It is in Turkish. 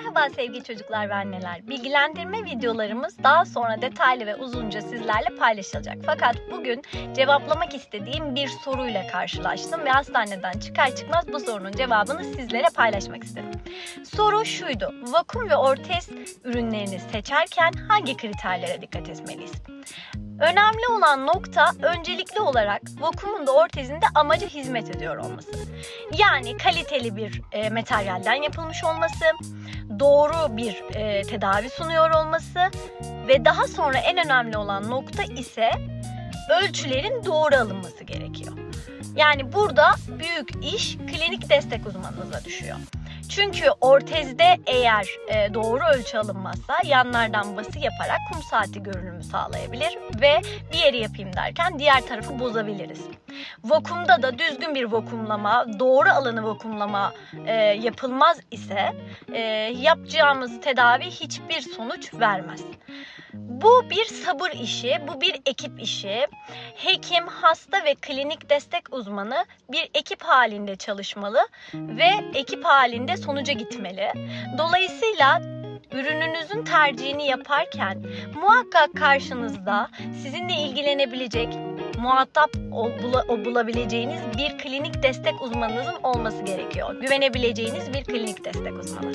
Merhaba sevgili çocuklar ve anneler. Bilgilendirme videolarımız daha sonra detaylı ve uzunca sizlerle paylaşılacak. Fakat bugün cevaplamak istediğim bir soruyla karşılaştım ve hastaneden çıkar çıkmaz bu sorunun cevabını sizlere paylaşmak istedim. Soru şuydu. Vakum ve ortez ürünlerini seçerken hangi kriterlere dikkat etmeliyiz? Önemli olan nokta öncelikli olarak vakumun da ortezin de amaca hizmet ediyor olması. Yani kaliteli bir e, materyalden yapılmış olması, doğru bir e, tedavi sunuyor olması ve daha sonra en önemli olan nokta ise ölçülerin doğru alınması gerekiyor. Yani burada büyük iş klinik destek uzmanınıza düşüyor. Çünkü ortezde eğer e, doğru ölçü alınmazsa yanlardan bası yaparak kum saati görünümü sağlayabilir ve bir yeri yapayım derken diğer tarafı bozabiliriz. Vakumda da düzgün bir vakumlama, doğru alanı vakumlama e, yapılmaz ise e, yapacağımız tedavi hiçbir sonuç vermez. Bu bir sabır işi, bu bir ekip işi. Hekim, hasta ve klinik destek uzmanı bir ekip halinde çalışmalı ve ekip halinde sonuca gitmeli. Dolayısıyla ürününüzün tercihini yaparken muhakkak karşınızda sizinle ilgilenebilecek, muhatap bulabileceğiniz bir klinik destek uzmanınızın olması gerekiyor. Güvenebileceğiniz bir klinik destek uzmanı.